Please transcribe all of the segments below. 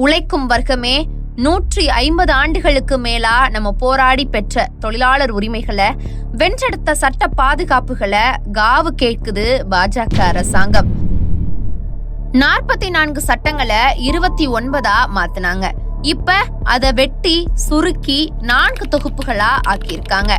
உழைக்கும் வர்க்கமே நூற்றி ஐம்பது ஆண்டுகளுக்கு மேலா நம்ம போராடி பெற்ற தொழிலாளர் உரிமைகளை வென்றெடுத்த சட்ட பாதுகாப்புகளை காவு கேட்குது பாஜக அரசாங்கம். நாற்பத்தி நான்கு சட்டங்களை இருபத்தி ஒன்பதா மாத்தினாங்க. இப்ப அதை வெட்டி சுருக்கி நான்கு தொகுப்புகளா ஆக்கியிருக்காங்க.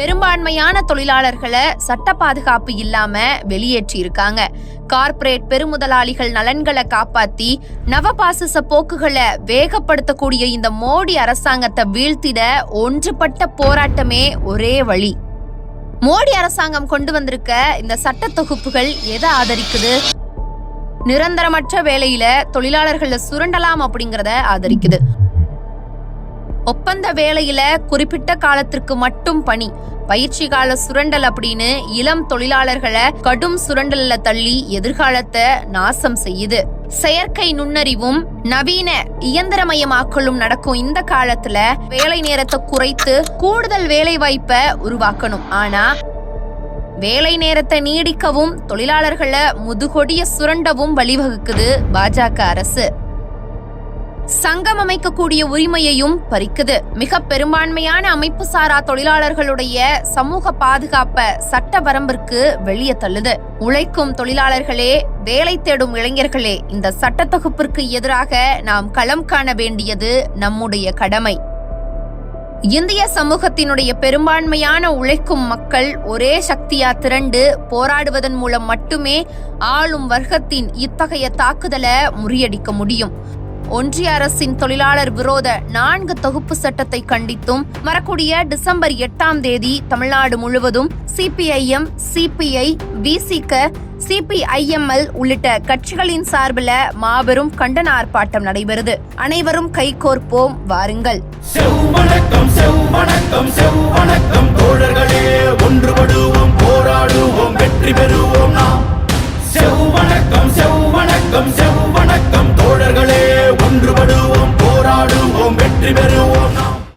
பெரும்பான்மையான தொழிலாளர்களை சட்ட பாதுகாப்பு இல்லாம வெளியேற்றி இருக்காங்க கார்ப்பரேட் பெருமுதலாளிகள் நலன்களை காப்பாத்தி நவபாசிச போக்குகளை வேகப்படுத்தக்கூடிய இந்த மோடி அரசாங்கத்தை வீழ்த்திட ஒன்றுபட்ட போராட்டமே ஒரே வழி. மோடி அரசாங்கம் கொண்டு வந்திருக்க இந்த சட்ட தொகுப்புகள் எதை ஆதரிக்குது? நிரந்தரமற்ற வேலையில தொழிலாளர்களை சுரண்டலாம் அப்படிங்கறத ஆதரிக்குது. ஒப்பந்த வேலையில குறிப்பிட்ட காலத்திற்கு மட்டும் பணி. பயிற்சி கால சுரண்டல் அப்படின்னு இளம் தொழிலாளர்களை கடும் சுரண்டல்ல தள்ளி எதிர்காலத்தை நாசம் செய்யுது. செயற்கை நுண்ணறிவும் நவீன இயந்திரமயமாக்கலும் நடக்கும் இந்த காலத்துல வேலை நேரத்தை குறைத்து கூடுதல் வேலை வாய்ப்பை உருவாக்கணும். ஆனா வேலை நேரத்தை நீடிக்கவும் தொழிலாளர்களை முதுகொடிய சுரண்டவும் வழிவகுக்குது பாஜக அரசு. சங்கம் அமைக்கக்கூடிய உரிமையையும் பறிக்குது. மிக பெரும்பான்மையான அமைப்பு சாரா தொழிலாளர்களுடைய சமூக பாதுகாப்ப சட்ட வரம்பிற்கு வெளியே தள்ளுது. உழைக்கும் தொழிலாளர்களே வேலை தேடும் இளைஞர்களே இந்த சட்ட தொகுப்பிற்கு எதிராக நாம் களம் காண வேண்டியது நம்முடைய கடமை. இந்திய சமூகத்தினுடைய பெரும்பான்மையான உழைக்கும் மக்கள் ஒரே சக்தியா திரண்டு போராடுவதன் மூலம் மட்டுமே ஆளும் வர்க்கத்தின் இத்தகைய தாக்குதலை முறியடிக்க முடியும். ஒன்றிய அரசின் தொழிலாளர் விரோத நான்கு தொகுப்பு சட்டத்தை கண்டித்தும் வரக்கூடிய டிசம்பர் எட்டாம் தேதி தமிழ்நாடு முழுவதும் சிபிஐஎம் சிபிஐ விசிக சிபிஐஎம்எல் உள்ளிட்ட கட்சிகளின் சார்பில் மாபெரும் கண்டன ஆர்ப்பாட்டம் நடைபெறுது. அனைவரும் கைகோர்ப்போம் வாருங்கள். செவ்வணக்கம் செவ்வணக்கம் செவ்வணக்கம்